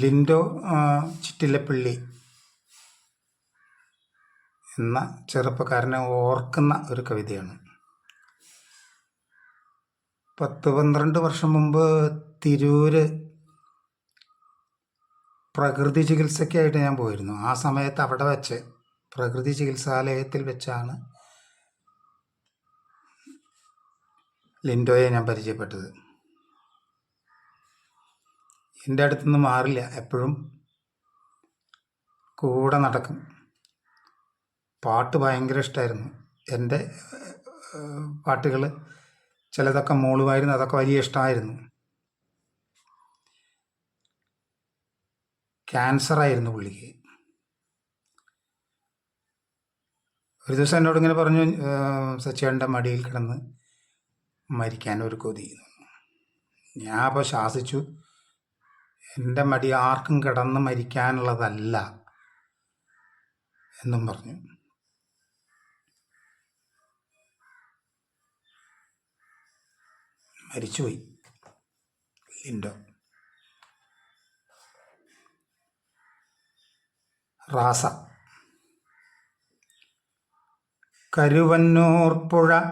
Lindo Chittilappilly എന്ന ചെറുപ്പക്കാരനെ ഓർക്കുന്ന ഒരു കവിതയാണ്. പത്ത് പന്ത്രണ്ട് വർഷം മുമ്പ് തിരൂര് പ്രകൃതി ചികിത്സയ്ക്കായിട്ട് ഞാൻ പോയിരുന്നു. ആ സമയത്ത് അവിടെ വെച്ച് പ്രകൃതി ചികിത്സാലയത്തിൽ വെച്ചാണ് ലിൻഡോയെ ഞാൻ പരിചയപ്പെട്ടത്. എന്റെ അടുത്തുനിന്ന് മാറില്ല എപ്പോഴും കൂടെ നടക്കും. പാട്ട് ഭയങ്കര ഇഷ്ടമായിരുന്നു എന്റെ പാട്ടുകൾ ചിലതൊക്കെ മോളുമായിരുന്നു അതൊക്കെ വലിയ ഇഷ്ടമായിരുന്നു ക്യാൻസറായിരുന്നു പുള്ളിക്ക്. ഒരു ദിവസം എന്നോട് ഇങ്ങനെ പറഞ്ഞു സച്ചിയുടെ മടിയിൽ കിടന്ന് മരിക്കാൻ ഒരു കൊതി. ഞാൻ അപ്പോൾ ശാസിച്ചു. എന്റെ മടി ആർക്കും കിടന്ന് മരിക്കാനുള്ളതല്ല എന്നും പറഞ്ഞു. മരിച്ചുപോയി ലിൻഡോ. റാസ. കരുവന്നൂർ പുഴ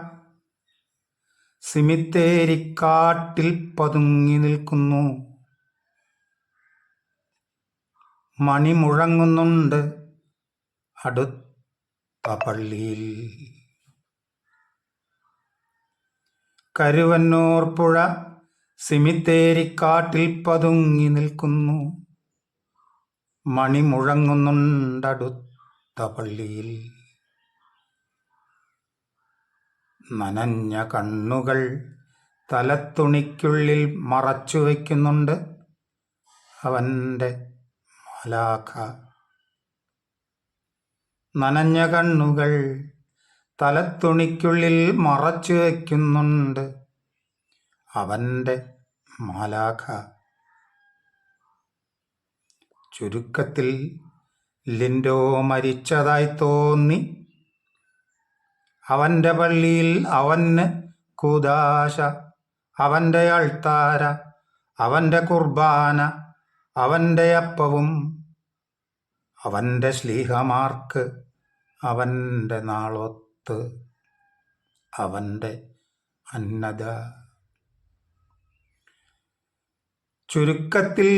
സിമിത്തേരിക്കാട്ടിൽ പതുങ്ങി നിൽക്കുന്നു. മണി മുഴങ്ങുന്നുണ്ട് അടുത്ത പള്ളിയിൽ. കരുവന്നൂർ പുഴ സിമിത്തേരിക്കാട്ടിൽ പതുങ്ങി നിൽക്കുന്നു. മണി മുഴങ്ങുന്നുണ്ടടുത്ത പള്ളിയിൽ. നനഞ്ഞ കണ്ണുകൾ തലത്തുണിക്കുള്ളിൽ മറച്ചു വയ്ക്കുന്നുണ്ട്. അവന്റെ മാലാഖ നനഞ്ഞ കണ്ണുകൾ തലത്തുണിക്കുള്ളിൽ മറച്ചു വയ്ക്കുന്നുണ്ട്. അവന്റെ മാലാഖ. ചുരുക്കത്തിൽ ലിൻഡോ മരിച്ചതായി തോന്നി. അവന്റെ പള്ളിയിൽ അവന് കുദാശ അവന്റെ അൾത്താര അവന്റെ കുർബാന അവന്റെ അപ്പവും അവന്റെ ശ്ലീഹമാർക്ക് അവന്റെ നാളൊത്ത് അവന്റെ അന്നത ചുരുക്കത്തിൽ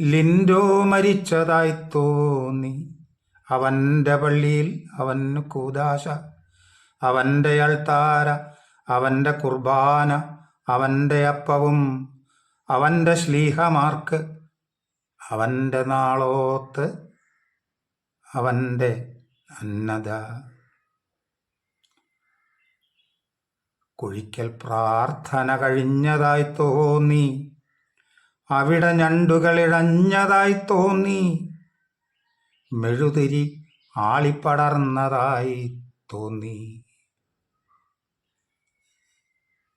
ലിൻഡോ മരിച്ചതായി തോന്നി. അവന്റെ പള്ളിയിൽ അവന് കൂദാശ അവന്റെ അൾത്താര അവന്റെ കുർബാന അവന്റെ അപ്പവും അവന്റെ ശ്ലീഹമാർക്ക് അവന്റെ നാളോത്ത് അവന്റെ അന്നത കുഴിക്കൽ പ്രാർത്ഥന കഴിഞ്ഞതായി തോന്നി. അവിടെ ഞണ്ടുകളിഴഞ്ഞതായി തോന്നി. മെഴുതിരി ആളിപ്പടർന്നതായി തോന്നി.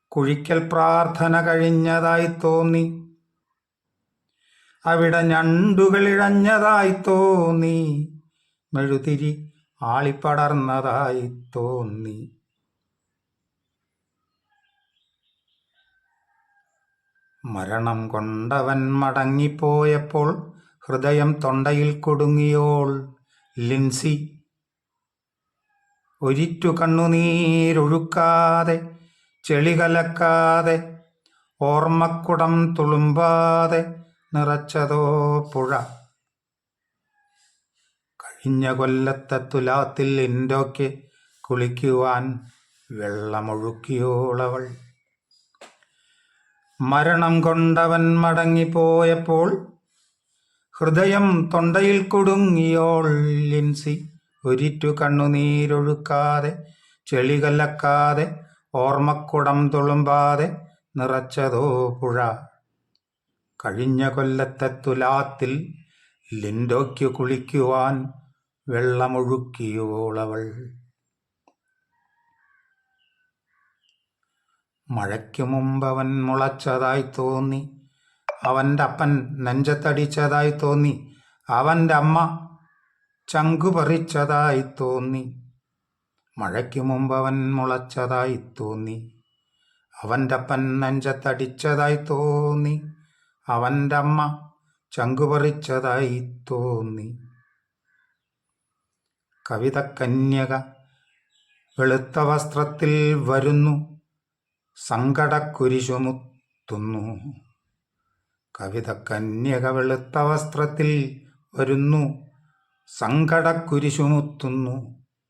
കുഴിക്കൽ പ്രാർത്ഥന കഴിഞ്ഞതായി തോന്നി. അവിടെ ഞണ്ടുകളിഴഞ്ഞതായി തോന്നി. മെഴുതിരി ആളിപ്പടർന്നതായി തോന്നി. മരണം കൊണ്ടവൻ മടങ്ങിപ്പോയപ്പോൾ ഹൃദയം തൊണ്ടയിൽ കൊടുങ്ങിയോൾ. ലിൻസി ഒരിറ്റു കണ്ണുനീരൊഴുക്കാതെ ചെളി കലക്കാതെ ഓർമ്മക്കുടം തുളുമ്പാതെ നിറച്ചതോ പുഴ. കഴിഞ്ഞ കൊല്ലത്തെ തുലാത്തിൽ ഇൻഡോയ്ക്ക് കുളിക്കുവാൻ വെള്ളമൊഴുക്കിയോളവൾ. മരണം കൊണ്ടവൻ മടങ്ങിപ്പോയപ്പോൾ ഹൃദയം തൊണ്ടയിൽ കുടുങ്ങിയോൾ ലിൻസി ഒരിറ്റു കണ്ണുനീരൊഴുക്കാതെ ചെളി കലക്കാതെ ഓർമ്മക്കുടം തുളുമ്പാതെ നിറച്ചതോ പുഴ. കഴിഞ്ഞ കൊല്ലത്തെ തുലാത്തിൽ ലിൻഡോയ്ക്ക് കുളിക്കുവാൻ വെള്ളമൊഴുക്കിയോളവൾ മഴയ്ക്കു അവൻ മുളച്ചതായി തോന്നി. അവന്റെ അപ്പൻ നെഞ്ചത്തടിച്ചതായി തോന്നി. അവന്റെ അമ്മ ചങ്കുപറിച്ചതായി തോന്നി. മഴയ്ക്കു അവൻ മുളച്ചതായി തോന്നി. അവന്റെ അപ്പൻ നെഞ്ചത്തടിച്ചതായി തോന്നി. അവന്റെ അമ്മ ചങ്കുപറിച്ചതായി തോന്നി. കവിത കന്യക വെളുത്ത വസ്ത്രത്തിൽ വരുന്നു സങ്കടക്കുരിശുമുത്തുന്നു. കവിത കന്യക വെളുത്ത വസ്ത്രത്തിൽ വരുന്നു സങ്കടക്കുരിശുമുത്തുന്നു.